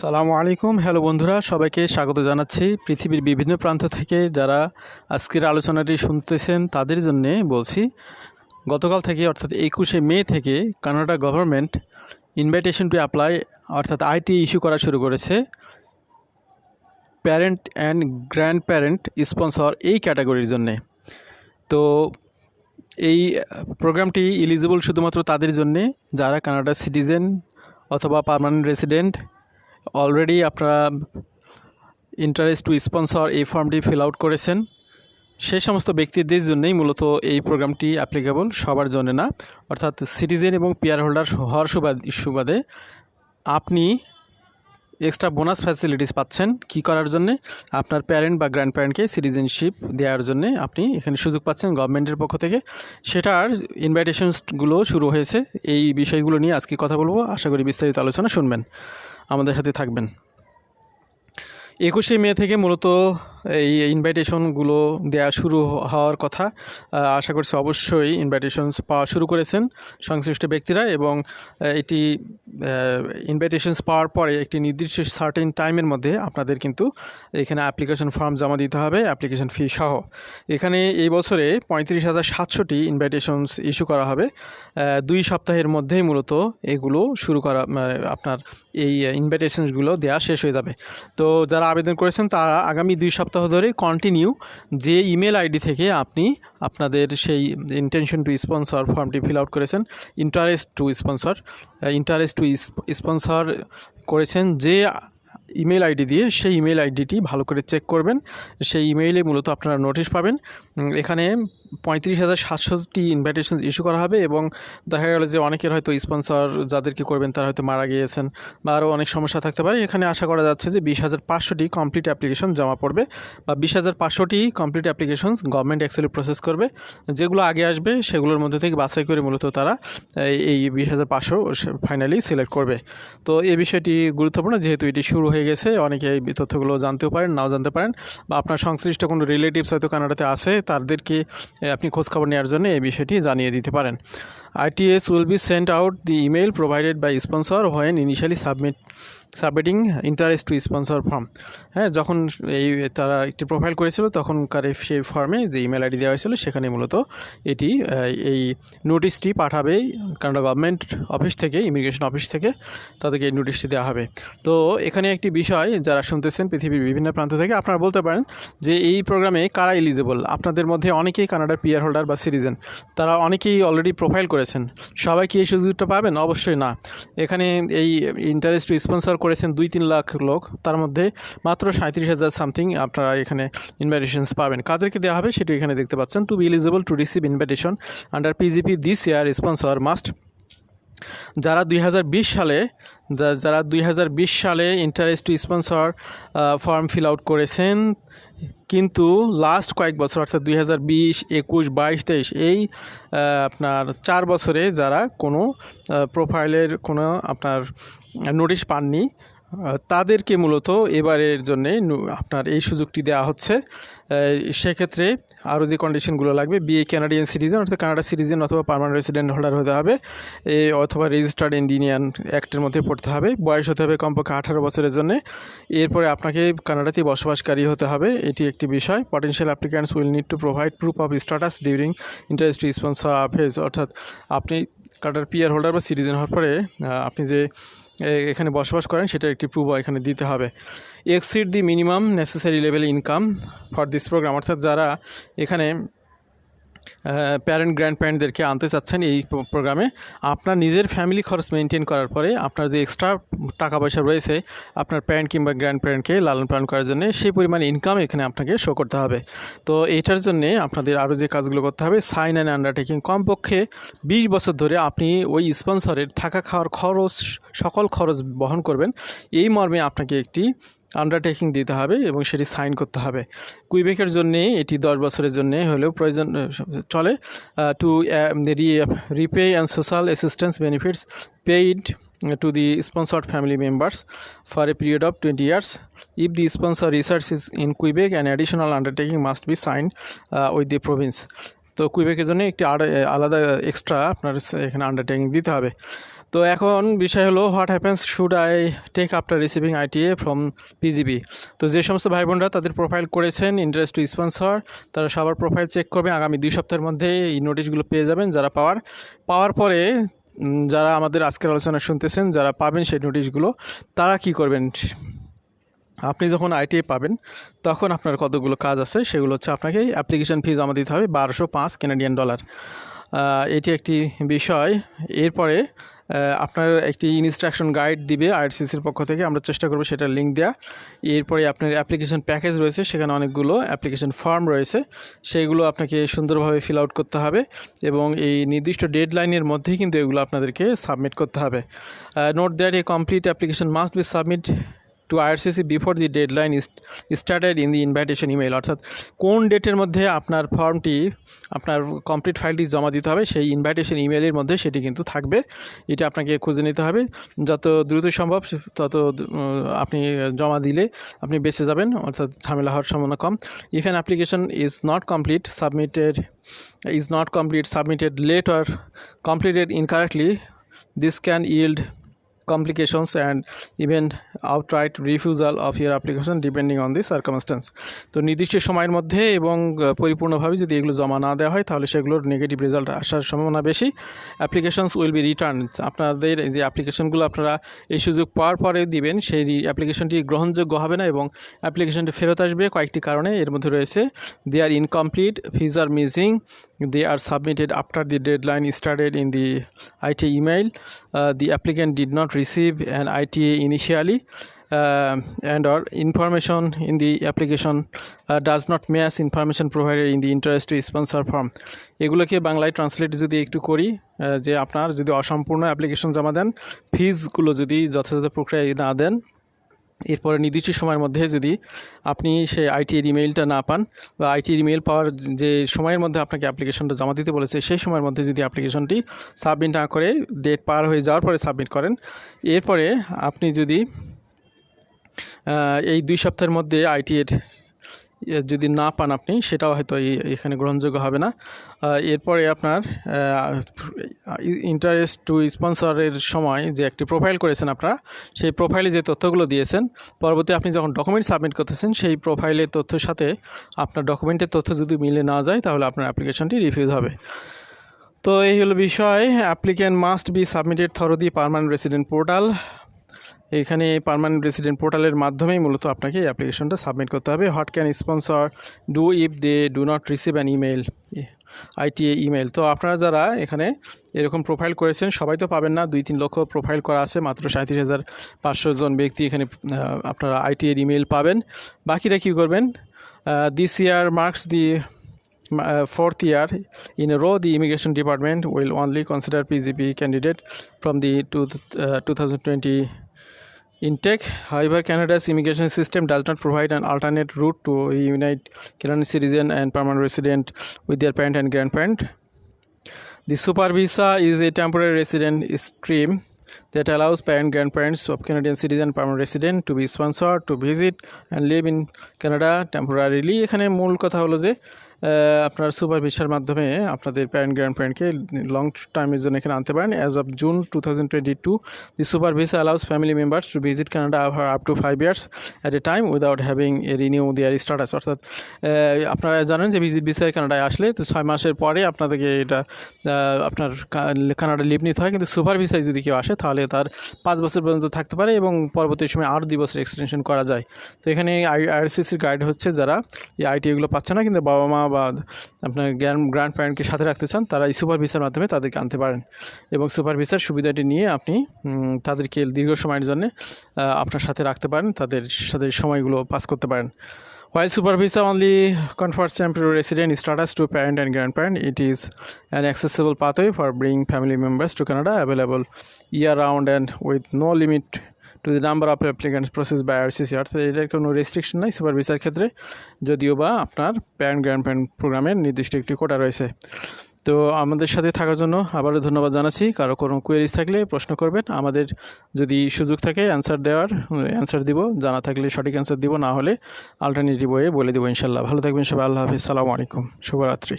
সালামু আলাইকুম। হ্যালো বন্ধুরা, সবাইকে স্বাগত জানাচ্ছি। পৃথিবীর বিভিন্ন প্রান্ত থেকে যারা আজকের আলোচনাটি শুনতেছেন, তাদের জন্যে বলছি, গতকাল থেকে, অর্থাৎ একুশে মে থেকে Canada government invitation to apply, অর্থাৎ আইটি ইস্যু করা শুরু করেছে। Parent and grand parent sponsor এই ক্যাটাগরির জন্যে। তো এই প্রোগ্রামটি এলিজিবল শুধুমাত্র তাদের জন্যে, যারা কানাডার সিটিজেন অথবা পার্মানেন্ট রেসিডেন্ট অলরেডি আপনারা ইন্টারেস্ট টু স্পন্সর এই ফর্মটি ফিল আউট করেছেন। সেই সমস্ত ব্যক্তিদের জন্যই মূলত এই প্রোগ্রামটি অ্যাপ্লিকেবল সবার জন্য না। অর্থাৎ সিটিজেন এবং পেয়ার হোল্ডার হওয়ার সুবাদ সুবাদে আপনি এক্সট্রা বোনাস ফ্যাসিলিটিস পাচ্ছেন কি করার জন্যে? আপনার প্যারেন্ট বা গ্র্যান্ড প্যারেন্টকে সিটিজেনশিপ দেওয়ার জন্যে আপনি এখানে সুযোগ পাচ্ছেন গভর্নমেন্টের পক্ষ থেকে। সেটার ইনভাইটেশনসগুলো শুরু হয়েছে। এই বিষয়গুলো নিয়ে আজকে কথা বলব। আশা করি বিস্তারিত আলোচনা শুনবেন। আমাদের সাথে থাকবেন। একুশে মে থেকে মূলত এই ইনভাইটেশনগুলো দেওয়া শুরু হওয়ার কথা। আশা করছি অবশ্যই ইনভাইটেশন পাওয়া শুরু করেছেন সংশ্লিষ্ট ব্যক্তিরা এবং এটি ইনভাইটেশনস পাওয়ার পরে একটি নির্দিষ্ট সার্টেন টাইমের মধ্যে আপনাদের কিন্তু এখানে অ্যাপ্লিকেশন ফর্ম জমা দিতে হবে অ্যাপ্লিকেশন ফি সহ। এখানে এই বছরে পঁয়ত্রিশ হাজার সাতশোটি ইনভাইটেশনস ইস্যু করা হবে। দুই সপ্তাহের মধ্যেই মূলত এগুলো শুরু করা আপনার এই ইনভাইটেশনসগুলো দেওয়া শেষ হয়ে যাবে। তো যারা আবেদন করেছেন তারা আগামী দুই সপ্তাহ ধরে কন্টিনিউ যে ইমেল আইডি থেকে আপনি আপনাদের সেই ইন্টেনশন টু স্পন্সর ফর্মটি ফিল আউট করেছেন interest to sponsor interest to sponsor করেছেন যে ইমেল আইডি দিয়ে সেই ইমেল আইডিটি ভালো করে চেক করবেন, সেই ইমেইলে মূলত আপনারা নোটিশ পাবেন। এখানে পঁয়ত্রিশ হাজার সাতশোটি ইনভাইটেশন ইস্যু করা হবে এবং দেখা গেল যে অনেকের হয়তো স্পন্সর যাদেরকে করবেন তারা হয়তো মারা গিয়েছেন বা আরও অনেক সমস্যা থাকতে পারে। এখানে আশা করা যাচ্ছে যে বিশ হাজার পাঁচশোটি কমপ্লিট অ্যাপ্লিকেশন জমা পড়বে বা বিশ হাজার পাঁচশোটি complete applications government actually process করবে। যেগুলো আগে আসবে সেগুলোর মধ্যে থেকে বাছাই করে মূলত তারা এই- বিশ হাজার পাঁচশো ফাইনালি সিলেক্ট করবে। তো এই বিষয়টি গুরুত্বপূর্ণ যেহেতু এটি শুরু হয়ে গেছে, অনেকে এই তথ্যগুলো জানতেও পারেন, নাও জানতে পারেন বা আপনার সংশ্লিষ্ট কোনো রিলেটিভস হয়তো কানাডাতে আছে, তাদেরকে আপনি খোঁজখবর নেওয়ার জন্য এই বিষয়টি জানিয়ে দিতে পারেন। ITAs will be sent out the email provided by sponsor when initially submit submitting interest to sponsor form হ্যাঁ যখন এই তারা একটি প্রোফাইল করেছিল, তখনকার সেই ফর্মে যে ইমেল আইডি দেওয়া হয়েছিল, সেখানে মূলত এটি এই নোটিশটি পাঠাবে কানাডা গভর্নমেন্ট অফিস থেকে ইমিগ্রেশন অফিস থেকে, তাদেরকে এই নোটিশটি দেওয়া হবে। তো এখানে একটি বিষয় যারা শুনতেছেন পৃথিবীর বিভিন্ন প্রান্ত থেকে, আপনারা বলতে পারেন যে এই প্রোগ্রামে কারা এলিজেবল আপনাদের মধ্যে অনেকেই কানাডার পিয়ার হোল্ডার বা সিটিজেন তারা অনেকেই অলরেডি প্রোফাইল করেছেন। সবাই কি এই সুযোগটা পাবেন? অবশ্যই না। এখানে এই ইন্টারেস্ট টু স্পন্সর করেছেন দুই তিন লাখ লোক, তার মধ্যে মাত্র সাঁত্রিশ হাজার সামথিং আপনারা এখানে ইনভাইটেশনস পাবেন। কাদেরকে দেওয়া হবে সেটি এখানে দেখতে পাচ্ছেন। To be eligible to receive invitation under PGP this year sponsor must যারা দুই হাজার বিশ সালে যারা দুই হাজার বিশ সালে interest sponsor form fill out করেছেন, কিন্তু লাস্ট কয়েক বছর, অর্থাৎ দুই হাজার বিশ, একুশ, বাইশ, তেইশ, এই আপনার চার বছরে যারা কোনো প্রোফাইলের কোনো আপনার নোটিশ পাননি তাদেরকে মূলত এবারের জন্যে আপনার এই সুযোগটি দেওয়া হচ্ছে। সেক্ষেত্রে আরও যে কন্ডিশনগুলো লাগবে বিএ ক্যানাডিয়ান সিটিজেন অর্থাৎ কানাডা সিটিজেন অথবা পার্মানেন্ট রেসিডেন্ট হোল্ডার হতে হবে, এ, অথবা রেজিস্টার্ড ইন্ডিয়ান অ্যাক্টের মধ্যে পড়তে হবে, বয়স হতে হবে কমপক্ষে আঠারো বছরের জন্য। এরপরে আপনাকে কানাডাতে বসবাসকারী হতে হবে, এটি একটি বিষয়। Potential applicants will need to provide proof of status during interest sponsor office অর্থাৎ আপনি কানাডার পিয়ার হোল্ডার বা সিটিজেন হওয়ার পরে আপনি যে এখানে বসবাস করেন সেটা একটি প্রুভ এখানে দিতে হবে। Exceed the minimum necessary level income for this program অর্থাৎ যারা এখানে প্যারেন্ট গ্র্যান্ড প্যারেন্টদেরকে আনতে চাচ্ছেন এই প্রোগ্রামে আপনার নিজের ফ্যামিলি খরচ মেনটেন করার পরে আপনার যে এক্সট্রা টাকা পয়সা রয়েছে আপনার প্যারেন্ট কিংবা গ্র্যান্ড প্যারেন্টকে লালন পালন করার জন্য, সেই পরিমাণ ইনকাম এখানে আপনাকে শো করতে হবে। তো এটার জন্যে আপনাদের আরও যে কাজগুলো করতে হবে সাইন অ্যান্ড আন্ডারটেকিং কমপক্ষে বিশ বছর ধরে আপনি ওই স্পন্সরের থাকা খাওয়ার খরচ, সকল খরচ বহন করবেন। এই মর্মে আপনাকে একটি আন্ডারটেকিং দিতে হবে এবং সেটি সাইন করতে হবে। কুইবেকের জন্যে এটি দশ বছরের জন্য হলেও প্রয়োজন চলে to repay and social assistance benefits paid to the sponsored family members for a period of twenty years if the sponsor research is in Quebec and additional undertaking must be sign with the province তো কুইবেকের জন্যে একটি আলাদা extra আপনার এখানে undertaking দিতে হবে। তো এখন বিষয় হলো what happens should I take after receiving ITA from PGP তো যে সমস্ত ভাই বোনরা তাদের প্রোফাইল করেছেন ইন্টারেস্ট টু স্পন্সর তারা সবার প্রোফাইল চেক করবেন আগামী দুই সপ্তাহের মধ্যে এই নোটিশগুলো পেয়ে যাবেন যারা পাওয়ার। পাওয়ার পরে যারা আমাদের আজকের আলোচনা শুনতেছেন, যারা পাবেন সেই নোটিশগুলো তারা কি করবেন? আপনি যখন আইটিআই পাবেন, তখন আপনার কতগুলো কাজ আছে, সেগুলো হচ্ছে আপনাকে অ্যাপ্লিকেশন ফিজ জমা দিতে হবে, বারোশো পাঁচ কানাডিয়ান ডলার এটি একটি বিষয়। এরপরে আপনার একটি ইনস্ট্রাকশন গাইড দিবে আইআরসিসির পক্ষ থেকে, আমরা চেষ্টা করব সেটা লিঙ্ক দেওয়া এরপরে আপনার অ্যাপ্লিকেশন প্যাকেজ রয়েছে, সেখানে অনেকগুলো অ্যাপ্লিকেশন ফর্ম রয়েছে সেইগুলো আপনাকে সুন্দরভাবে ফিল আউট করতে হবে এবং এই নির্দিষ্ট ডেডলাইনের মধ্যেই কিন্তু এগুলো আপনাদেরকে সাবমিট করতে হবে। Note that a complete application must be submit to IRCC before the deadline started in the invitation email অর্থাৎ কোন ডেটের মধ্যে আপনার ফর্মটি আপনার কমপ্লিট ফাইলটি জমা দিতে হবে, সেই ইনভাইটেশন ইমেলের মধ্যে সেটি কিন্তু থাকবে। এটা আপনাকে খুঁজে নিতে হবে। যত দ্রুত সম্ভব, তত আপনি জমা দিলে আপনি বেঁচে যাবেন, অর্থাৎ ঝামেলা হওয়ার সম্ভাবনা কম। If an application is not complete submitted is not complete submitted late or completed incorrectly this can yield complications and even outright refusal of your application depending on the circumstance. তো নির্দিষ্ট সময়ের মধ্যে এবং পরিপূর্ণভাবে যদি এগুলো জমা না দেওয়া হয়, তাহলে সেগুলোর নেগেটিভ রেজাল্ট আসার সম্ভাবনা বেশি। অ্যাপ্লিকেশনস উইল বি রিটার্ন আপনাদের যে অ্যাপ্লিকেশনগুলো আপনারা এই সুযোগ পাওয়ার পরে দিবেন, সেই অ্যাপ্লিকেশনটি গ্রহণযোগ্য হবে না এবং অ্যাপ্লিকেশনটি ফেরত আসবে। কয়েকটি কারণে এর মধ্যে রয়েছে they are incomplete fees are missing they are submitted after the deadline started in the ITA email. Uh, the applicant did not receive an ITA initially. Uh, and or information in the application uh, does not match information provided in the interest to sponsor form এগুলোকে বাংলায় translate যদি একটু করি যে আপনার যদি অসম্পূর্ণ application জমা দেন ফিজগুলো যদি যথাযথ প্রক্রিয়ায় না দেন এরপরে নির্দিষ্ট সময়ের মধ্যে যদি আপনি সে আইটির ইমেইলটা না পান বা আইটির ইমেইল পাওয়ার যে সময়ের মধ্যে আপনাকে অ্যাপ্লিকেশনটা জমা দিতে বলেছে, সেই সময়ের মধ্যে যদি অ্যাপ্লিকেশনটি সাবমিট না করে ডেট পার হয়ে যাওয়ার পরে সাবমিট করেন। এরপরে আপনি যদি এই দুই সপ্তাহের মধ্যে আইটির যদি না পান আপনি, সেটাও হয়তো এখানে গ্রহণযোগ্য হবে না। এরপরে আপনার ইন্টারেস্ট টু স্পন্সরের সময় যে একটি প্রোফাইল করেছেন আপনারা, সেই প্রোফাইলে যে তথ্যগুলো দিয়েছেন, পরবর্তী আপনি যখন ডকুমেন্ট সাবমিট করতেছেন, সেই প্রোফাইলের তথ্যের সাথে আপনার ডকুমেন্টের তথ্য যদি মিলে না যায়, তাহলে আপনার অ্যাপ্লিকেশনটি রিফিউজ হবে। তো এই হলো বিষয়। Applicant must be submitted through the permanent resident portal এখানে পারমানেন্ট রেসিডেন্ট পোর্টালের মাধ্যমেই মূলত আপনাকে এই অ্যাপ্লিকেশনটা সাবমিট করতে হবে। What can sponsor do if they do not receive an email ITA email তো আপনারা যারা এখানে এরকম প্রোফাইল করেছেন সবাই তো পাবেন না। দুই তিন লক্ষ প্রোফাইল করা আছে মাত্র সাঁত্রিশ হাজার পাঁচশো জন ব্যক্তি এখানে আপনারা আইটিএর ইমেল পাবেন। বাকিরা কী করবেন? This year marks the fourth year in a row the immigration department will only consider pgp candidate from the two, uh, 2020 intake however canada's immigration system does not provide an alternate route to reunite canadian citizen and permanent resident with their parent and grandparent the super visa is a temporary resident stream that allows parent grandparents of Canadian citizen permanent resident to be sponsored to visit and live in Canada temporarily এখানে মূল কথা হলো যে আপনার super ভিসার মাধ্যমে আপনাদের parent grand প্যারেন্টকে long টাইমের জন্য এখানে আনতে পারেন। As of June two thousand twenty two the super visa allows family members to visit Canada up to five years at a time without having a renew their status অর্থাৎ আপনারা জানেন যে visit ভিসায় কানাডায় আসলে তো ছয় মাসের পরে আপনাদেরকে এটা আপনার কানাডা লিভ নিতে হয়। কিন্তু সুপার ভিসায় যদি কেউ আসে, তাহলে তার পাঁচ বছর পর্যন্ত থাকতে পারে এবং পরবর্তী সময় আরও দুই বছর এক্সটেনশন করা যায়। তো এখানে আই আইআরসিসির গাইড হচ্ছে যারা, এই আইটিগুলো পাচ্ছে না, কিন্তু বাবা মা মা বা আপনার গ্র্যান্ড গ্র্যান্ড প্যারেন্টকে সাথে রাখতে চান, তারা এই সুপারভিসার মাধ্যমে তাদেরকে আনতে পারেন এবং সুপারভিসার সুবিধাটি নিয়ে আপনি তাদেরকে দীর্ঘ সময়ের জন্য আপনার সাথে রাখতে পারেন, তাদের সাথে সময়গুলো পাস করতে পারেন। While super visa only confers temporary resident status to parent and grandparent it is an accessible pathway for bring family members to Canada available year round and with no limit to the number of applicants processed by RCC অর্থাৎ এটার কোনো restriction নাই super ভিসার ক্ষেত্রে, যদিও বা আপনার parent grand parent প্রোগ্রামের নির্দিষ্ট একটি কোটা রয়েছে। তো আমাদের সাথে থাকার জন্য আবারও ধন্যবাদ জানাচ্ছি। কারও কোনো কোয়েরিজ থাকলে প্রশ্ন করবেন। আমাদের যদি সুযোগ থাকে অ্যান্সার দেওয়ার অ্যান্সার দিব। জানা থাকলে সঠিক অ্যান্সার দিব। না হলে আলটারনেটিভ ওয়ে বলে দেবো ইনশাল্লাহ ভালো থাকবেন সবাই। আল্লাহ হাফিজ। সালামু আলাইকুম। শুভরাত্রি।